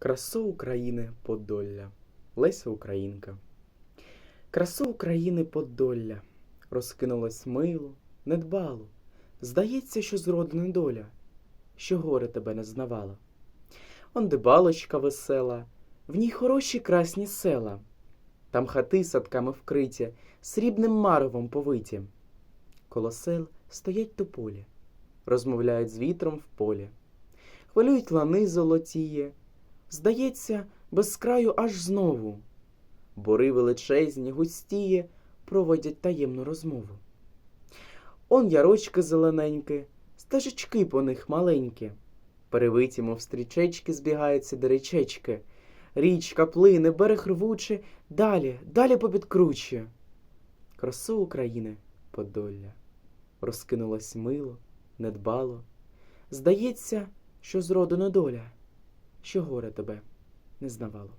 Красу України Подолля Леся Українка. Красу України Подолля розкинулось мило, недбало. Здається, що зродна доля, що горе тебе не знавала. Он де балочка весела, в ній хороші красні села, там хати садками вкриті, срібним маревом повиті. Коло сел стоять тополі, розмовляють з вітром в полі, хвилюють лани золотіє, здається, без краю аж знову. Бори величезні, густіє, проводять таємну розмову. Он ярочки зелененькі, стежечки по них маленькі, перевиті, мов стрічечки, збігаються до річечки. Річка плине, берег рвуче, далі, далі попід круче. Красу України Подолля розкинулось мило, недбало. Здається, що зродана доля, що горе тебе не знавало.